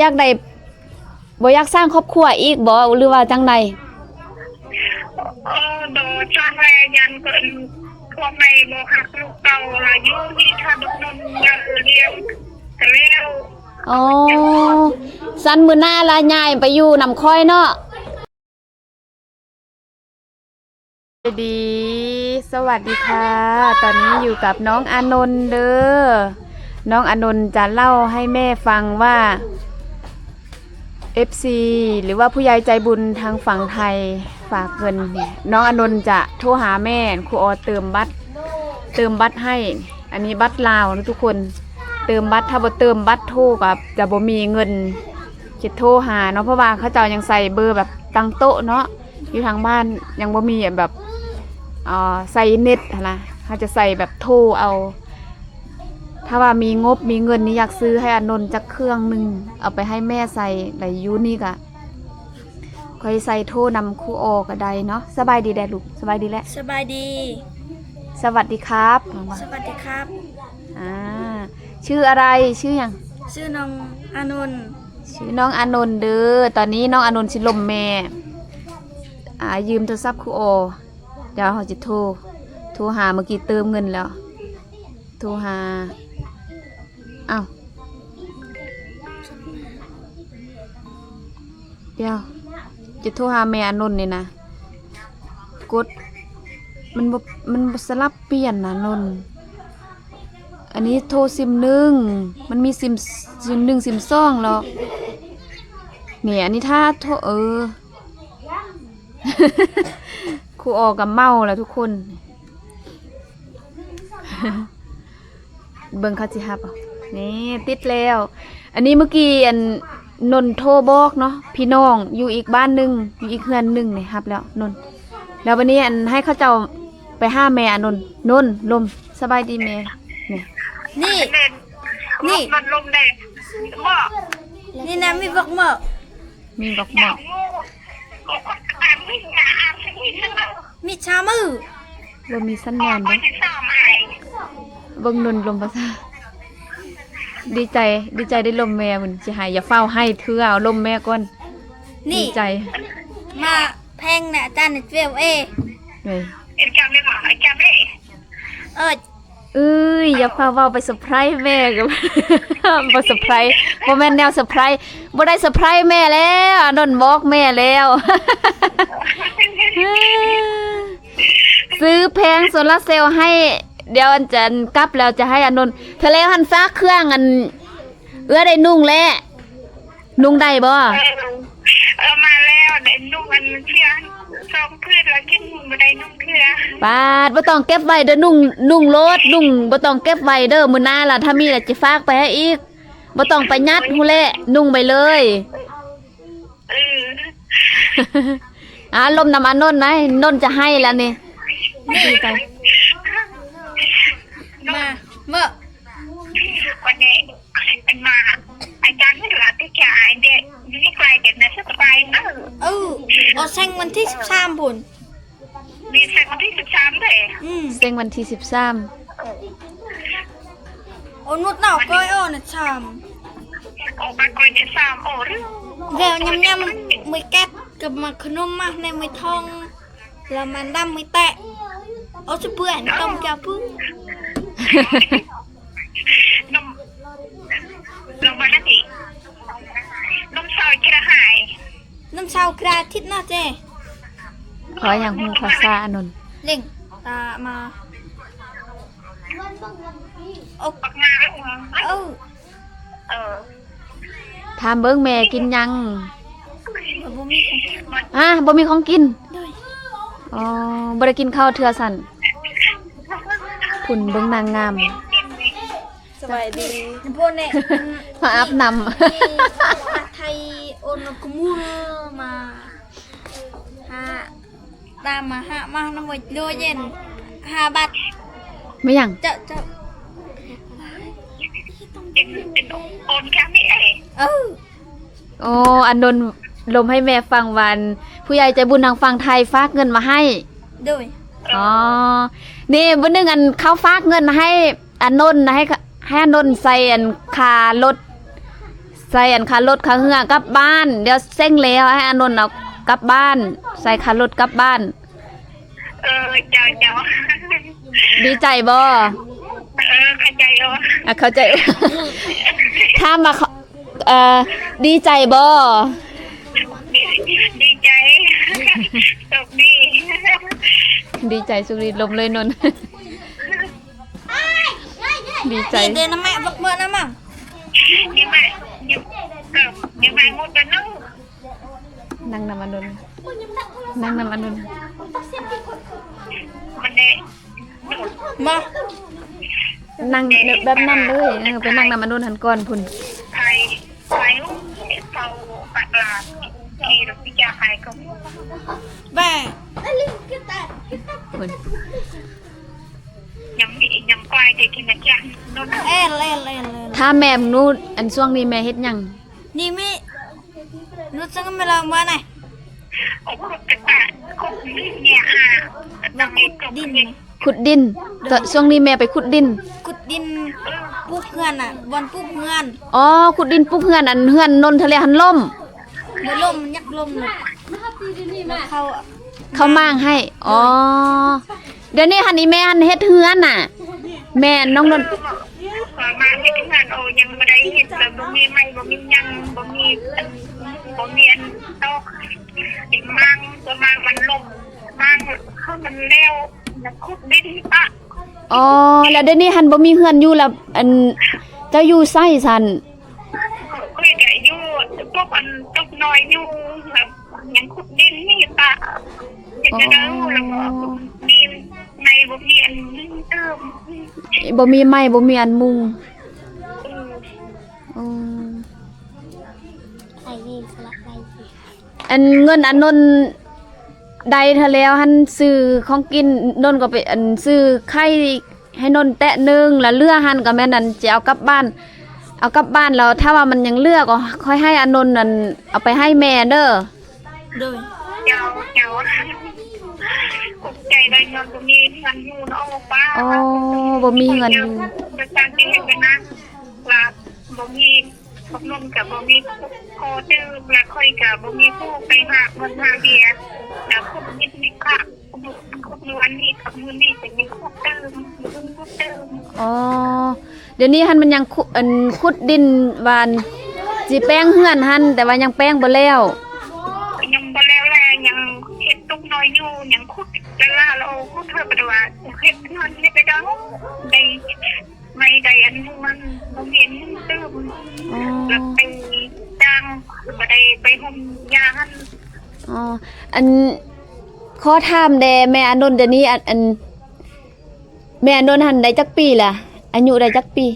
อยากได้บ่อยากสร้างครอบครัวอีกบ่หรือว่าจังใดเออโดนจ้างแรงยันเกินพวกในโมหักลูกเก่าอายุนี่ถ้าดุนนยังเรียวเรียวอ๋อสันมื้อหน้าละยายไปอยู่นำค่อยเนาะสวัสดี สวัสดีค่ะ ตอนนี้อยู่กับน้องอานนท์เด้อ น้องอานนท์จะเล่าให้แม่ฟังว่า FC หรือว่าผู้ใหญ่ใจบุญทางฝั่งไทยฝากเงิน น้องอนนท์จะโทรหาแม่ครูออเติมบัตรเติมบัตรให้ อันนี้บัตรลาวนะทุกคน เติมบัตรถ้าบ่เติมบัตรโทรกับจะบ่มีเงินจะโทรหาเนาะเพราะว่าเขาเจ้ายังใส่เบอร์แบบตั้งโต๊ะเนาะอยู่ทางบ้านยังบ่มีแบบอ่อใส่เน็ตนนะเขาจะใส่แบบโทรเอา ถ้าว่ามีงบมีเงินนี่อยากซื้อให้อานนท์จักเครื่องหนึงเอาไปให้แม่ใส่ไหลยูนี่กะค่อยใส่โทรนำครูออก็ได้เนาะสบายดีแดลูกสบายดีแหละ สบายดี สวัสดีครับ สวัสดีครับ อ่า ชื่ออะไรชื่อหยัง ชื่อน้องอานนท์ชื่อน้องอานนท์เด้อ ตอนนี้น้องอานนท์ชิลมแม่ อ่า ยืมโทรศัพท์ครูโอเดี๋ยวเขาจะโทร โทรหาเมื่อกี้เติมเงินแล้ว โทรหา อ้าวเดี๋ยว จะโทรหาแม่อานนท์นี่นะกด มันบ่มันบ่สลับเปลี่ยนนะนนท์อันนี้โทรซิมหนึ่งมันมีซิมซิมหนึ่งซิมสองหรอกเนี่ยอันนี้ถ้าโทรเออ ครูออกกับเมาแล้วทุกคน เบิ่งเขาสิฮับเอา นี่ติดแล้ว อันนี้เมื่อกี้อันนนโทรบอกเนาะพี่น้องอยู่อีกบ้านหนึงอยู่อีกเฮือนหนึงนี่ฮับ แล้วนนแล้ววันนี้อันให้เขาเจ้าไปห้าแม่อนนนนลมสบายดีแม่นี่นี่เล่นนี่มันลมแดงบอกนี่นะมีบอกเหมาะมีบอกหมอยาอกกงูก็อ่านไม่งานไม่ใช่ไหมมีชามือบ่มีสัญบอญากณว่าเด้จะสอบใหม่เบิ่งนนลมภาษา ดีใจดีใจได้ลมแม่มันสิหายอย่าเฝ้าให้เถื่อเอาลมแม่ก่อนนี่ดีใจมาแพงนะอาจารย์เวลเอเลยเอ็นจำได้หรอไอ้จำได้เออเอ้ยอย่าเฝ้าเว้าไปเซอร์ไพรส์แม่กับ บ่เซอร์ไพรส์บ่แม่นแนวเซอร์ไพรส์บ่ได้เซอร์ไพรส์แม่แล้วอานนท์บอกแม่แล้ว ซื้อแพงโซลาร์เซลล์ให้ เดี๋ยวอันจะกลับแล้วจะให้อานนท์ทะเลหันฟ้าเครื่องอัน เอื้อได้นุ่งแล้วนุ่งได้บ่เออเออมาแล้วเด็กนุ่งมันเพื่อนสองเพื่อนแล้วกินบันไดนุ่งเพื่อปาดบ่ต้องเก็บไว้เด้อนุ่งนุ่งโลดนุ่งบ่ต้องเก็บไว้เด้อมื้อหน้าล่ะถ้ามีล่ะจะฝากไปให้อีกบ่ต้องไปยัดหูแลนุ่งไปเลยเอออ่าลมน้ำอันนนท์นะนนท์จะให้แล้วนี่ดีใจ มาเมื่อวันนี้เป็นมาอาจารย์ไม่หลับที่จ่ายเด็กนี่ไกลเด็กนะสบายเนอะเออเอาแซงวันที่สิบสามผลมีแสงวันที่สิบสามเลยอืมเซ็งวันที่13โอ้นุดหนาวก้อยอ้อนะชามออกมาก่อนจะสามโอ้หรือเวลยำยำมือแก๊สกับมาขนมมาในมือทองแล้วมันดำมือแตะเอาสเปื่อนต้มแก้วพึ่ง นมนมวันนั้นอีกนมซอยกระหายน้ำชาวกระทิดน่าเจขออย่างฮู้ภาษาอันนนท์เล่งตามาเอาออกมาแล้วเหรอเออเออถามเบิ่งแม่กินหยังเอาบ่มีของกินอะบ่มีของกินด้วยอ๋อบ่ได้กินข้าวเทื่อสั่น พุ่นเบิ่งนางงามสวัสดีพวกเนี่ยมาอาบน้ำมีผัดไทยโอนกุมูมาหาตามมาหามาน้ำมันโดยเย็นหาบัตรไม่หยังเจ้าเจ้าเป็นเป็นโอนแค่ไม่เอ๋เออโอ้อันนนท์ลมให้แม่ฟังวัน ผู้ใหญ่ใจบุญทางฝั่งไทยฝากเงินมาให้ด้วย อ๋อ นี่วันหนึงอันเขาฝากเงินให้อันนนท์นะให้ให้อันนนท์ใส่อันคารถใส่อันค่ารถค่าเฮือกลับบ้าน เดี๋ยวเซ็งแล้วให้อานนท์เอากลับบ้าน ใส่ค่ารถกลับบ้าน เออเจ้าเจ้าดีใจบ่เออเข้าใจเหรออะเข้าใจ ถ้ามมาเขาเอ่อดีใจบ่ดีดีใจจบดี ดีใจสุริลมเลยนน ดีใจ Chị đến nó mẹ vật mượn lắm à ยังไงยังเกิดยังไงหมดกันนึงนั่งน้ำอานนท์นั่งน้ำอานนท์มันเด็ Mà นั่งแบบนั้นเลยไปนั่งน้ำอานนท์หันก่อนพุ่น เราพิจารณาก็ Bà พุ่นยังมียังควายเด็กที่มันจังนู่น Ê lên lên lên ถ้าแม่มึงนู้นอันช่วงนี้แม่เฮ็ดหยัง Đi mi Nó sang mày làm ba này โอ้โหกระต่ายคงเนี่ยอะนางเอกกับเด็กขุดดินตอนช่วงนี้แม่ไปขุดดิน Cút đin Bút ngân à Bọn bút ngân อ๋อขุดดินปุ๊บเฮือนอันเฮือนนนทะเลหันล่ม Mới lôm nhắc lôm này Nó khâu ạ เขามางให้ อ๋อ เดี๋ยวนี้หันอีแม่หันเฮ็ดเฮือนน่ะ แม่น้องนนท์มาที่งานโอ้ยังไม่ได้เห็นแต่บ่มีไม่บ่มียังบ่มีบ่มีอันโตอีกมั่งตัวมังมันลมมังเขามันเร็วนะคุดดินปะอ๋อ แล้วเดี๋ยวนี้หันบ่มีเฮือนอยู่แล้วอันเจ้าอยู่ไส้สัน คุยกับอยู่พวกอันตกน้อยอยู่แบบยังคุดดินนี่ปะอยากจะเดินแล้วก็มีในบ่มีอันนี้เติมบ่มีไม้บ่มีอันมุงอ๋อ Ai đi sẽ là ai gì อันเงินอันนนใดทะแล้วหันซื้อของกินนนก็ไปอันซื้อไข่ให้นนแตะหนึงแล้วเลือหันก็แม่นั่นจะเอากลับบ้าน เอากลับบ้านแล้วถ้าว่ามันยังเหลือก็ค่อยให้อานนท์นั่นเอาไปให้แม่เด้อ Rồi เจ้าเจ้าขอบใจได้เงินบ่มีเงินอยู่เนาะป้าอ๋อบ่มีเงินอยู่ประจำที่เห็นกันนะว่าบ่มีพบนมกับบ่มีโคตื้อและค่อยกับบ่มีผู้ไปหาเงินหาเดี๋ยวนี้หันมันยังขุอันขุดดินวานสิแป้งเฮือนหันแต่ว่ายังแป้งบ่แล้ว ยังบ่แล้วแลยังเฮ็ดตุกน้อยอยู่ยังคุดกะลาเราคุดเธอบ่ได้ว่าเฮ็ดนอนเฮ็ดไปดังได้ไม่ได้อันมันบ่เห็นตื้มอ๋อแล้วไปจ้างบ่ได้ไปห่มยาหันอ๋ออันขอถามแดแม่อานนท์เดี๋ยวนี้อันอันแม่อานนท์หันได้จักปีล่ะ อายุได้จักปี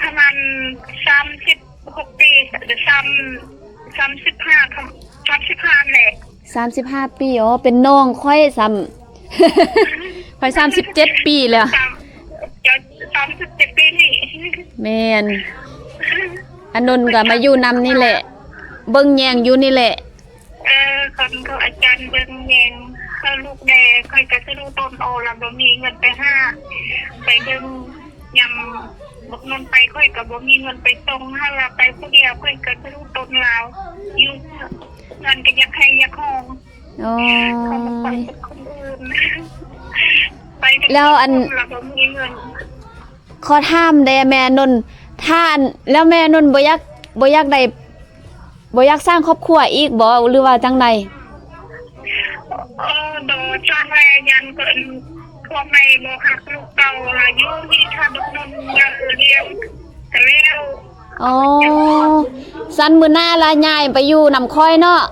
ประมาณ36ปีหรือ3 35ครับ35แหละ35ปีอ๋อเป็นน้องค่อยซ้ำ ค่อย37ปีแล้วสามจะ37ปีนี่แม่นอานนท์ก็มาอยู่นำนี่แหละ เบิ่งแยงอยู่นี่แหละ เออคนเขาอาจารย์เบิ่งแยงเขาลูกแดค่อยก็สิรู้ต้นโอแล้วบ่มีเงินไปหาไปเบิ่ง ยำบอกนนไปค่อยก็บ่มีเงินไปส่งหาลาไปผู้เดียวค่อยก็สิรู้ต้นลาวอยู่เงินก็อยากให้อยากห้องอ๋อเขามาไปกับคนอื่นไปกับแล้วอันเราบ่มีเงินขอถามแด่แม่นนท์ถ้าอันแล้วแม่นนท์บ่อยากบ่อยากได้บ่อยากสร้างครอบครัวอีกบ่หรือว่าจังใดเออโดจ้างแรยันเกิน พวกในโมหักลูกเต่าอายุที่ถ้าดุนนยาเรียวแต่แล้วอ๋อสันมื้อหน้าละยายไปอยู่นำค่อยเนาะ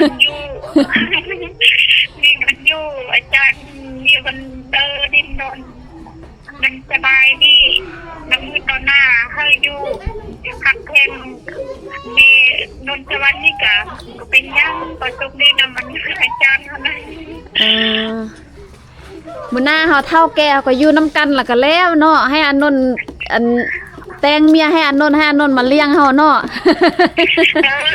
มันอยู่มีมันอยู่อาจารย์มีมันเดอดินดอนมันสบายดี น้ำมือตอนหน้าให้อยู่หักเพลงมีนนทวันนี่กะก็เป็นยังประสบดีนำมันอาจารย์เท่านั้นเออมื้อหน้าเฮาเฒ่าแก่เฮาก็อยู่นํกันแล้วก็แล้วเนาะให้อานนท์อันแต่งเมียให้อานนท์ให้อานนท์มาเลี้ยงเฮาเนาะ เออ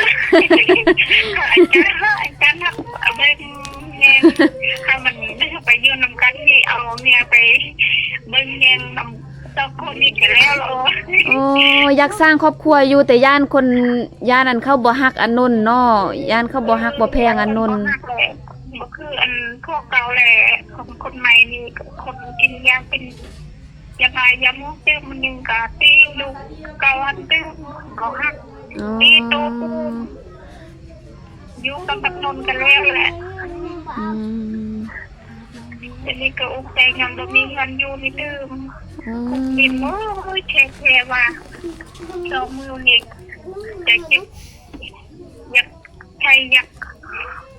อาจารย์อาจารย์เอาไปเนี่ยถ้ามันไม่ไปยืนนำกันนี่เอาเมียไปเบิ้งเงินนำ สองคนนี้กันแล้วเหรอโอ้อยากสร้างครอบครัวอยู่แต่ย่านคนย่านนั้นเขาบ่ฮักอันนนเนาะย่านเขาบ่ฮักบ่แพงอันนนก็คืออันพวกเก่าแหละคนคนใหม่นี่คนกินยาเป็นยาบายยามุกเต้มันยังกะตีลูกเก่าอันเต้ก็หักอ๋อตีโตปูอยู่กับกำนนกันแล้วแหละอืม ทีนี้ก็อุกใจยังบ่มีเงินอยู่นี่ดืมอืกินมโอ้ยแช่แช่ว่าสองมือนี่จะจิบอยากใครอยาก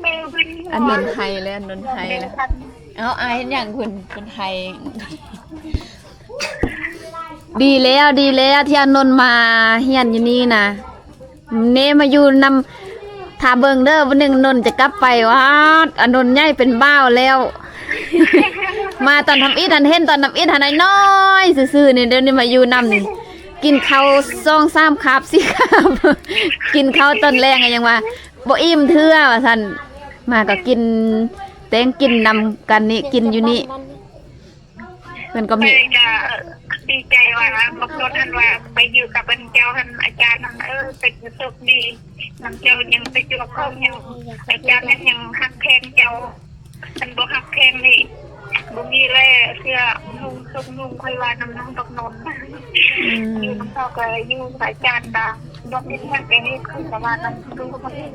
แม่วินอันนนไทยเลยอันนนไทยเลยเอาอายเห็นอย่างคุณคนไทย ดีแล้วดีแล้วที่อันนนมาเฮียนอยู่นี่นะเนมาอยู่นำทาเบิงเด้อวันหนึ่งนนจะกลับไปว่าอันนนใหญ่เป็นบ้าวแล้ว มาตอนทำอิฐทันเห็นตอนทำอิฐทันน้อยซื่อๆนี่เดี๋ยวนี้มาอยู่นำนี่กินข้าวซองสามคาบสี่คาบกินข้าวตอนแรงอะยังว่าบ่อิ่มเทื่อว่าซั่นมาก็กินแตงกินนำกันนี่กินอยู่นี่เพิ่นก็มีดีใจว่าบางคนท่านว่าไปอยู่กับเป็นเจ้าท่านอาจารย์นั่นเออเป็นสุขดีน้ำเจ้ายังไปอยู่กับเขายังอาจารย์นั้นยังหักแพงเจ้า อันบ่หักแพงนี่บ่มีแร่เสื้อนุ่งสุกนุ่งค่อยว่าน้ำน้องตกนนอือยู่มกับเขาก็อยู่กับอาจารย์ดาดอกนี้มันเป็นนี่คือประมาณนั้นดูมันเอ้ย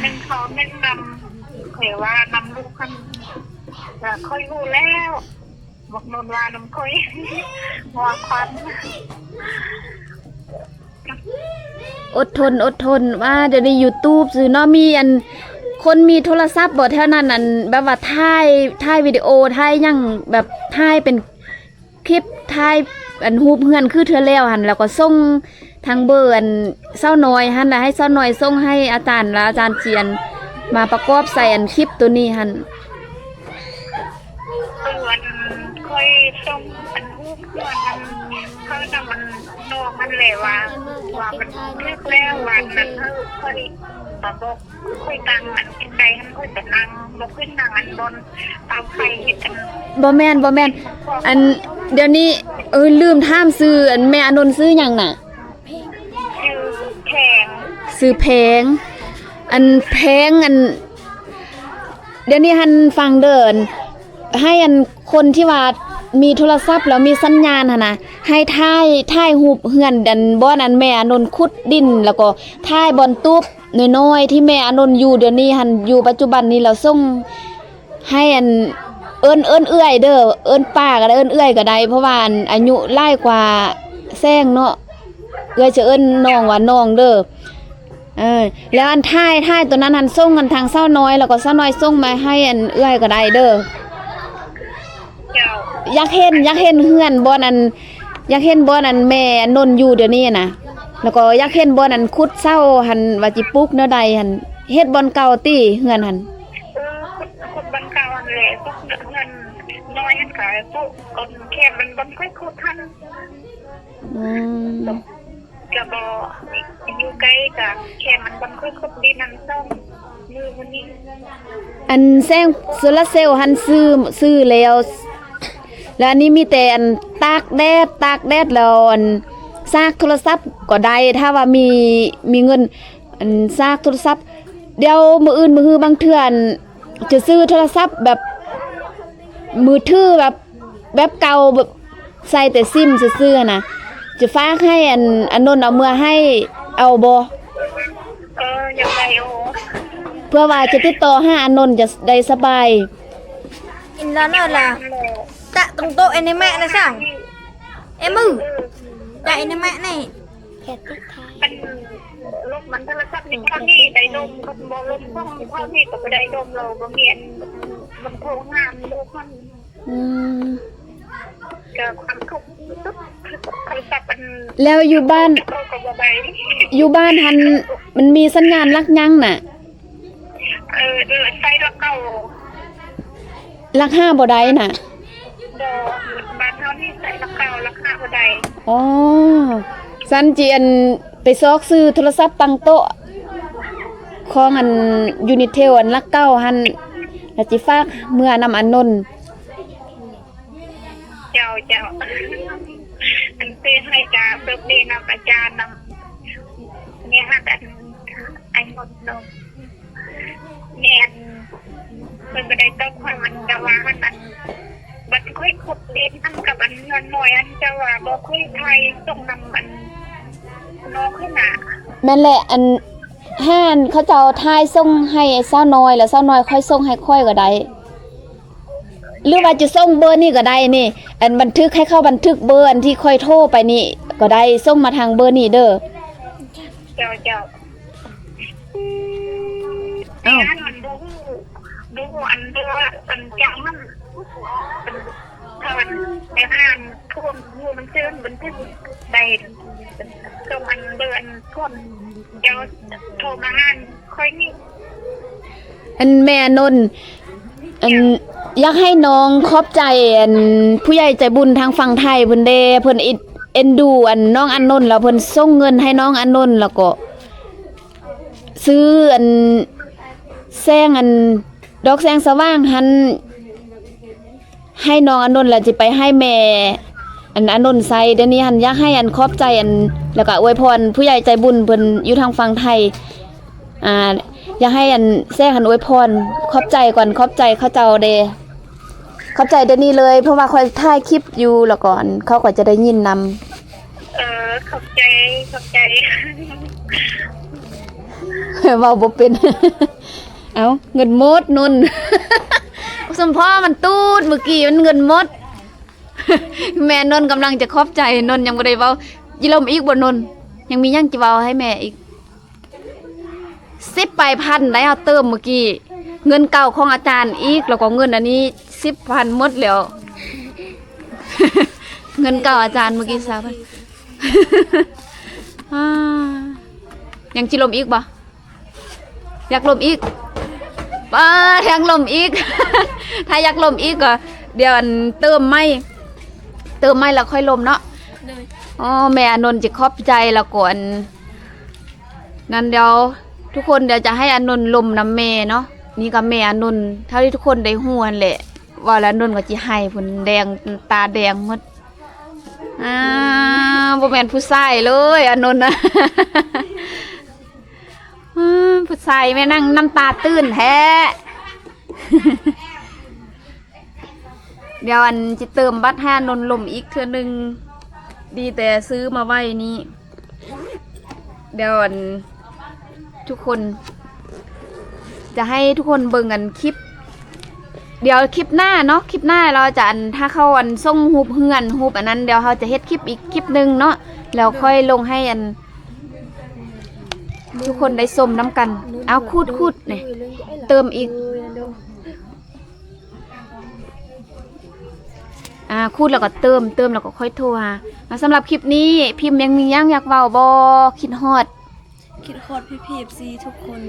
เป็นเขาแนะนำเผยว่านำลูกคันจะค่อยรู้แล้วบอกนนว่านำค่อยหัวควันอดทนอดทนว่าเดี๋ยวนี้ YouTube ซื่อเนาะมีอัน คนมีโทรศัพท์บ่แถวนั้นอันแบบว่าถ่ายถ่ายวิดีโอถ่ายหยังแบบถ่ายเป็นคลิปถ่ายอันรูปเฮือนคือเธอแล้วหั่นแล้วก็ส่งทางเบอร์อันเศร้าน้อยหั่นน่ะให้เศร้าน้อยส่งให้อาจารย์แล้วอาจารย์เจียน มาประกอบใส่อันคลิปตัวนี้หั่นส่วนค่อยส่งอันรูปเพื่อนมันเขานำมันนอกมันเลยว่าว่ามันเลือกแล้ววันนั้นเขาค่อย มาบอกค่อยตังอันใดมันค่อยจะนั่งบอกขึ้นนั่งอันบนเอาไปเห็นกันบ่แม่นบ่แม่นอันเดี๋ยวนี้เออลืมถามซื้ออันแม่อนนท์ซื้อหยังน่ะชื่อแขงซื้อแพง อันแพงอัน เดี๋ยวนี้หันฟังเดิน ให้อันคนที่ว่ามีโทรศัพท์แล้วมีสัญญาณหั่นนะให้ถ่ายถ่ายรูปเฮือนดันบ่อนอันแม่อานนท์ขุดดินแล้วก็ถ่ายบอนตุ๊บ น้อยๆที่แม่อานนท์อยู่เดี๋ยวนี้หันอยู่ปัจจุบันนี้แล้วส่งให้อันเอิ้นเอิ้นเอื้อยเด้อเอิ้นป้าก็ได้เอิ้นเอื้อยก็ได้เพราะว่าอันอายุหลายกว่าแซงเนาะเอื้อยจะเอิ้นน้องว่าน้องเด้อเออแล้วอันท้ายท้ายตัวนั้นหันส่งกันทางเศร้าน้อยแล้วก็เศร้าน้อยส่งมาให้อันเอื้อยก็ได้เด้ออยากเห็นอยากเห็นเฮือนบ่อนอันอยากเห็นบ่อนอันแม่นนอยู่เดี๋ยวนี้นะ แล้วก็อยากเห็นบ่อนอันคุดเศร้าหันว่าจิปลุกแนวใดหันเฮ็ดบ่อนเก่าติเฮือนหันเออคนบันเก่าอันแหละพวกเงินน้อยหันขายพวกคนแค่มันบันค่อยคูดทันอืมจะบออยู่ใกล้กับแค่มันบันค่อยคูดดีนันต้องมือวันนี้อันแซงโซลาร์เซลล์หันซื้อซื้อแล้วแล้วอันนี้มีแต่อันตากแดดตากแดดแล้วอัน ซากโทรศัพท์ก็ได้ถ้าว่ามีมีเงินซากโทรศัพท์เดี๋ยวมืออื่นมือฮือบางเทื่อนจะซื้อโทรศัพท์แบบมือถือแบบแบบเก่าแบบใส่แต่ซิมซื่อๆนะจะฝากให้อันอันนนเอาเมื่อให้เอาบ่เอออยางไรโอเพื่อว่าจะติดต่อหาอันนนจะได้สบายอินแล้วน่ะล่ะตะตรงโต๊ะไอ้ในแม่นะสั่งเอ้มึ งตะไอ้ในแม่นี่มันลมมันโทรศัพท์นี่เท่านี้ได้ลมก็บอลมต้องเท่านี้ก็ไม่ได้ลมเราบางเงียนมันโทรงามลูกมันอืมกิดความทุกข์โทรศัพท์มันแล้วอยู่บ้าน ก็บ่ไปอยู่บ้านหันมันมีสัญญาณลักยังน่ะ เออเดือดไฟแล้วเก่าลักห้าบ่ได้น่ะดอก ใส่ละเก่าราคาบ่ได้อ๋อสันเจียนไปซอกซื้อโทรศัพท์ตั้งโต๊ะของอันยูนิเทลอันลักเก้าหันแล้วจิฝากเมื่อนำอันนนท์เจ้าเจ้าอันเป็นให้กาเบิกเดนำอาจารย์นำเนี่ยฮะกันไอ้หมดนมเนี่ยเป็นไปได้ต้องความมันจะว่ามันอันบัน ค่อยขุดเด่นอันกับอันเงินหน่อยอันจะว่าบ่ค่อยไทยต้องนำมันน้องขึ้นหนาแม่นแหละอันห้านเขาจะเอาทายส่งให้ไอ้สาวน้อยแล้วสาวน้อยค่อยส่งให้ค่อยก็ได้หรือว่าจะส่งเบอร์นี่ก็ได้นี่ อันบันทึกให้เข้าบันทึกเบอร์อันที่ค่อยโทรไปนี่ ก็ได้ส่งมาทางเบอร์นี่เด้อเจ้าเจ้าอ้าวอันมันดูดูอันเดืออันจังมันเป็นถ้ามันในห้างท่วมงูมันเชื่อนมันขึ้น ใดก็มันเดือนท่วมเดี๋ยวโทรมาห้างค่อยนี่อันแม่นนท์อันอยากให้น้องขอบใจอันผู้ใหญ่ใจบุญทางฝั่งไทยเพิ่นเด้เพิ่นอิดเอ็นดูอันน้องอันนนท์แล้วเพิ่นส่งเงินให้น้องอันนนท์แล้วก็ ซื้ออันแซงอันดอกแซงสว่างหันให้น้องอันนนท์แล้วจะไปให้แม่ อันอันนนท์ใส่เดี๋ยวนี้หันอยากให้อันขอบใจอันแล้วก็อวยพรผู้ใหญ่ใจบุญเพิ่นอยู่ทางฝั่งไทยอ่าอยากให้อันแซงหันอวยพรขอบใจก่อนขอบใจเขาเจ้าเดขอบใจเดี๋ยวนี้เลย เพราะว่าคอยถ่ายคลิปอยู่แล้วก่อนเขาก็จะได้ยินนำเออขอบใจขอบใจ เว้าบ่เป็น เอาเงินหมดนุ่นสมพ่อมันตูดเมื่อกี้มันเงินหมด แม่นนกำลังจะขอบใจนนยังบ่ได้เว้ายิลมอีกบ่นนยังมียังจะเว้าให้แม่อีกสิบไปพันได้เอาเติมเมื่อกี้เงินเก่าของอาจารย์อีกแล้วก็เงินอันนี้สิบพันหมดแล้ว เงินเก่าอาจารย์เมื่อกี้สามพันยังจิลมอีกบ่อยากลมอีกเปิดแทงลมอีก ถ้าอยากลมอีกก็เดี๋ยวอันเติมไม่ เติมไม่แล้วค่อยลมเนาะเลยอ๋อแม่อานนท์จะขอบใจแล้วก่อนนั้นเดี๋ยวทุกคนเดี๋ยวจะให้อานนท์ลมน้ำแม่เนาะนี่ก็แม่อานนท์เท่าที่ทุกคนได้ฮู้นั่นแหละว่าแล้วอานนท์ก็สิให้ผลแดงตาแดงหมดอ่าบ่แม่นผู้ชายเลยอานนท์นะอืมผู้ชายแม่นั่งน้ำตาตื้นแท้ เดี๋ยวอันจะเติมบัตรห้านนลมอีกเทื่อหนึง ดีแต่ซื้อมาไว้นี่เดี๋ยวอันทุกคน จะให้ทุกคนเบิ่งกันคลิป เดี๋ยวคลิปหน้าเนาะคลิปหน้าเราจะอันถ้าเข้าอันส่งฮูเฮือนฮูอันนั้นเดี๋ยวเราจะเฮ็ดคลิปอีกคลิปหนึ่งเนาะแล้วค่อยลงให้อัน ทุกคนได้ชมน้ำกัน เอาคูดคูดเนี่ยเติมอีก อ่าคูดแล้วก็เติมเติมแล้วก็ค่อยโทรหาอ่าสำหรับคลิปนี้พิมพ์ยังมียังอยากเว้าบ่คิดฮอด คิดโคตรพี่พีบซีทุกคน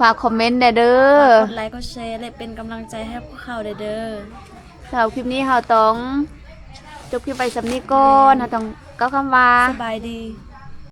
ฝากคอมเมนต์ได้เด้อกดไลค์กดแชร์และเป็นกำลังใจให้พวกเขาเด้อเด้อสำหรับคลิปนี้เราต้องจบคลิปไปสำนี้ก่อนเราต้องก้าวคำว่า สบายดีบ